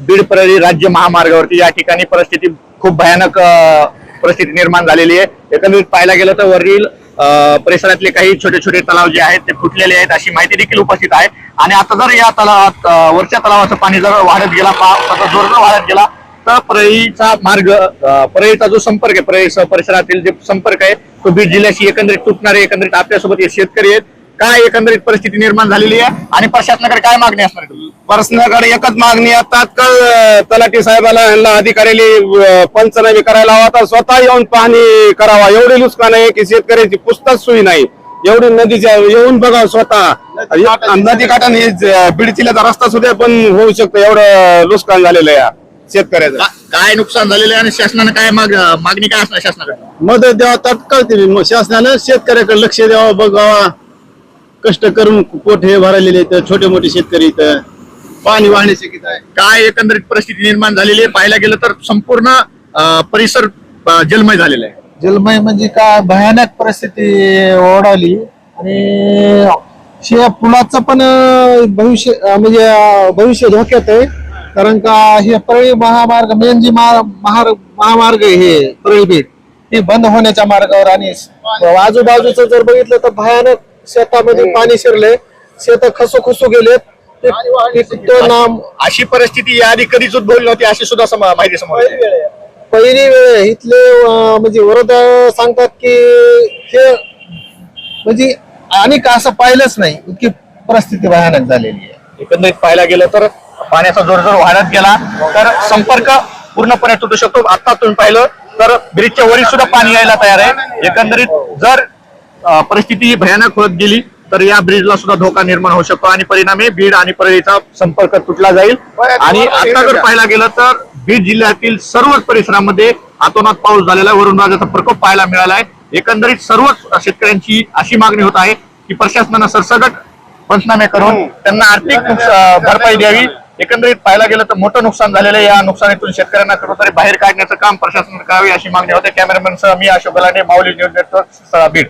बीड परळी राज्य महामार्गावरती या ठिकाणी परिस्थिती खूप भयानक परिस्थिती निर्माण झालेली आहे. एकंदरीत पाहायला गेलं तर वरील परिसरातले काही छोटे छोटे तलाव जे आहेत ते फुटलेले आहेत अशी माहिती देखील उपस्थित आहे. आणि आता जर या तलावात वरच्या तलावाचं पाणी जर वाढत गेला पावसाचा जोर जर वाढत गेला तर परळीचा मार्ग परळीचा जो संपर्क आहे परळी परिसरातील जे संपर्क आहे तो बीड जिल्ह्याशी एकंदरीत तुटणारे एकंदरीत आपल्यासोबत हे शेतकरी आहेत काय एकंदरीत परिस्थिती निर्माण झालेली आहे? आणि प्रशासनाकडे काय मागणी असणार आहे? प्रश्नाकडे एकच मागणी आहे. तात्काळ तलाठी साहेबाला यांना अधिकाऱ्याला पंचनामे करायला हवा. तर स्वतः येऊन पाहणी करावा. एवढी नुकसान आहे की शेतकऱ्याची पुस्तक सोयी नाही. एवढी नदीच्या येऊन बघा स्वतः. नदी काठाने बीड जिल्ह्याचा रस्ता सुद्धा पण होऊ शकतो. एवढं नुकसान झालेलं आहे शेतकऱ्याचं. का- काय नुकसान झालेलं आहे आणि शासनाने काय माग मागणी काय असणार शासनाकडे? मदत द्यावा तात्काळ ते शासनानं शेतकऱ्याकडे लक्ष द्यावं बघावा. कष्ट करून पोट हे भरलेले आहेत छोटे मोठे शेतकरी इथं. पाणी वाहण्याचे किती आहे. काय एकंदरीत परिस्थिती निर्माण झालेली आहे पाहायला गेलं तर संपूर्ण अ, परिसर अ, जलमय झालेला आहे. जलमय म्हणजे काय भयानक परिस्थिती ओढावली. आणि शिया पुलाचं पण अं, भविष्य अं, म्हणजे अं, भविष्य धोक्यात आहे. कारण का हे परळी महामार्ग मेन जी महा- महार- महामार्ग आहे हे परळी बीड. ते बंद होण्याच्या मार्गावर आणि आजूबाजूचं जर बघितलं तर भयानक शेतामध्ये पाणी शिरले शेत गेलेत. ते- ते- तो नाम अशी परिस्थिती याआधी कधीच उद्भवली नव्हती अशी सुद्धा माहिती समोर. पहिली वेळ. इथले म्हणजे वरद सांगतात की हे म्हणजे आणि का असं पाहिलंच नाही. इतकी परिस्थिती भयानक झालेली आहे. एकंदरीत पाहायला गेलं तर पाण्याचा जोर जर वाढत गेला. तर संपर्क पूर्णपणे तुटू शकतो. आता तुम्ही पाहिलं तर ब्रिजच्या वरील सुद्धा पाणी यायला तयार आहे. एकंदरीत जर परिस्थिती ही भयानक होत गेली तर या ब्रिजला सुद्धा धोका निर्माण होऊ शकतो आणि परिणामी बीड आणि परळीचा संपर्क तुटला जाईल. आणि आता जर पाहायला गेलं तर बीड जिल्ह्यातील सर्वच परिसरामध्ये अतोनात पाऊस झालेला आहे. वरून राजाचा प्रकोप पाहायला मिळाला आहे एकंदरीत सर्वच शेतकऱ्यांची अशी मागणी होत आहे की प्रशासनानं सरसकट पंचनामे करून त्यांना आर्थिक भरपाई द्यावी. एकंदरीत पाहायला गेलं तर मोठं नुकसान झालेलं आहे. या नुकसानीतून शेतकऱ्यांना कुठेतरी बाहेर काढण्याचं काम प्रशासनाने करावे अशी मागणी होते. कॅमेरामॅन सह मी अशोक गलांडे माऊली न्यूज नेटवर्क बीड